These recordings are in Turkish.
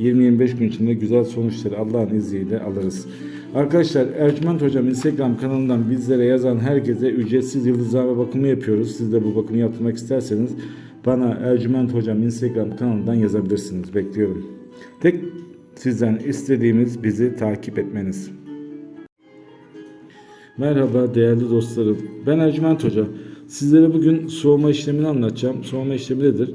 20-25 gün içinde güzel sonuçları Allah'ın izniyle alırız. Arkadaşlar Ercüment Hocam Instagram kanalından bizlere yazan herkese ücretsiz yıldızlama bakımı yapıyoruz. Siz de bu bakımı yaptırmak isterseniz bana Ercüment Hocam Instagram kanalından yazabilirsiniz. Bekliyorum. Tek sizden istediğimiz bizi takip etmeniz. Merhaba değerli dostlarım. Ben Ercüment Hoca. Sizlere bugün soğuma işlemini anlatacağım. Soğuma işlemi nedir?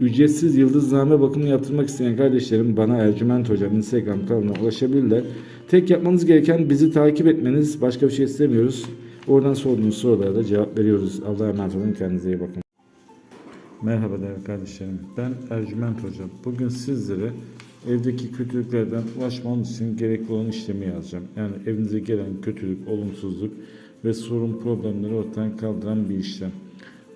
ücretsiz yıldızname bakımı yaptırmak isteyen kardeşlerim bana Ercüment Hocam Instagram kanalına ulaşabilirler. Tek yapmanız gereken bizi takip etmeniz. Başka bir şey istemiyoruz. Oradan sorduğunuz sorulara da cevap veriyoruz. Allah'a emanet olun. Kendinize iyi bakın. Merhaba değerli kardeşlerim. Ben Ercüment Hocam. Bugün sizlere evdeki kötülüklerden ulaşmanız için gerekli olan işlemi yazacağım. Yani evinize gelen kötülük, olumsuzluk ve sorun problemleri ortadan kaldıran bir işlem.